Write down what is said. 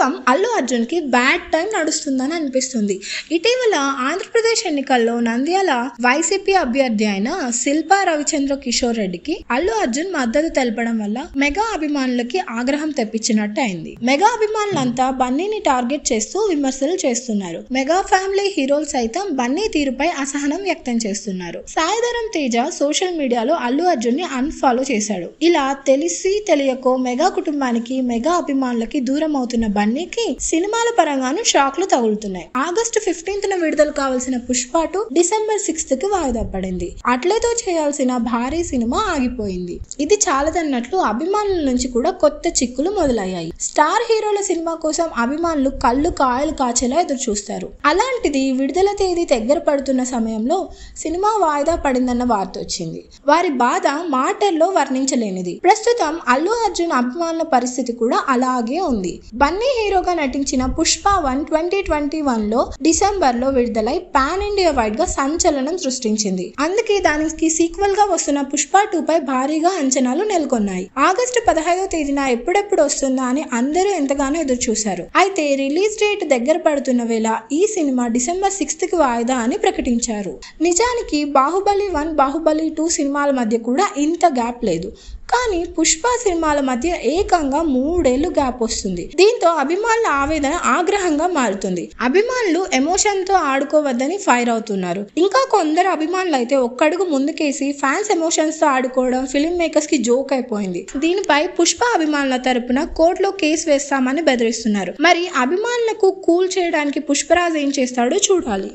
ప్రస్తుతం అల్లు అర్జున్కి bad time నడుస్తుందని అనిపిస్తుంది. ఇటీవల ఆంధ్రప్రదేశ్ ఎన్నికల్లో నంద్యాల వైసీపీ అభ్యర్థి అయిన శిల్పా రవిచంద్ర కిషోర్ రెడ్డికి అల్లు అర్జున్ మద్దతు తెలపడం వల్ల మెగా అభిమానులకి ఆగ్రహం తెప్పించినట్టు అయింది. మెగా అభిమానులంతా బన్నీని టార్గెట్ చేస్తూ విమర్శలు చేస్తున్నారు. మెగా ఫ్యామిలీ హీరోలు సైతం బన్నీ తీరుపై అసహనం వ్యక్తం చేస్తున్నారు. సాయిధరం తేజ సోషల్ మీడియాలో అల్లు అర్జున్ని అన్ఫాలో చేశాడు. ఇలా తెలిసి తెలియకో మెగా కుటుంబానికి మెగా అభిమానులకి దూరం అవుతున్న బన్నీకి సినిమాల పరంగాను షాక్లు తగులుతున్నాయి. ఆగస్టు ఫిఫ్టీన్త్ న విడుదల కావాల్సిన పుష్ప డిసెంబర్ సిక్స్త్కి వాయిదా పడింది. అట్లేతో చేయాల్సిన భారీ సినిమా ఆగిపోయింది. ఇది చాలదన్నట్లు అభిమానుల నుంచి కూడా కొత్త చిక్కులు మొదలయ్యాయి. స్టార్ హీరోల సినిమా కోసం అభిమానులు కళ్ళు కాయలు కాచేలా ఎదురు చూస్తారు అలాంటిది విడుదల తేదీ దగ్గర పడుతున్న సమయంలో సినిమా వాయిదా పడిందన్న వార్త వచ్చింది. వారి బాధ మాటల్లో వర్ణించలేనిది. ప్రస్తుతం అల్లు అర్జున్ అభిమానుల పరిస్థితి కూడా అలాగే ఉంది. బన్నీ హీరోగా నటించిన పుష్ప వన్ ట్వంటీ ట్వంటీ వన్లో డిసెంబర్లో విడుదలై పాన్ ఇండియా వైడ్గా సంచలనం సృష్టించింది. అందుకే దానికి సీక్వెల్గా వస్తున్న పుష్ప టూ పై భారీగా అంచనాలు నెలకొన్నాయి. ఆగస్టు పదహైదో తేదీన ఎప్పుడెప్పుడు వస్తుందా అని అందరూ ఎంతగానో ఎదురు చూశారు అయితే రిలీజ్ డేట్ దగ్గర పడుతున్న వేళ ఈ సినిమా డిసెంబర్ సిక్స్త్కి వాయిదా అని ప్రకటించారు. నిజానికి బాహుబలి వన్ బాహుబలి టూ సినిమాల మధ్య కూడా ఇంత గ్యాప్ లేదు. కానీ పుష్ప సినిమాల మధ్య ఏకంగా మూడేళ్ళు గ్యాప్ వస్తుంది. దీంతో అభిమానుల ఆవేదన ఆగ్రహంగా మారుతుంది. అభిమానులు ఎమోషన్తో ఆడుకోవద్దని ఫైర్ అవుతున్నారు. ఇంకా కొందరు అభిమానులు అయితే ఒక్కడుగు ముందుకేసి ఫ్యాన్స్ ఎమోషన్స్తో ఆడుకోవడం ఫిల్మ్ మేకర్స్కి జోక్ అయిపోయింది. దీనిపై పుష్ప అభిమానుల తరపున కోర్టులో కేసు వేస్తామని బెదిరిస్తున్నారు. మరి అభిమానులకు కూల్ చేయడానికి పుష్పరాజ్ ఏం చేస్తాడో చూడాలి.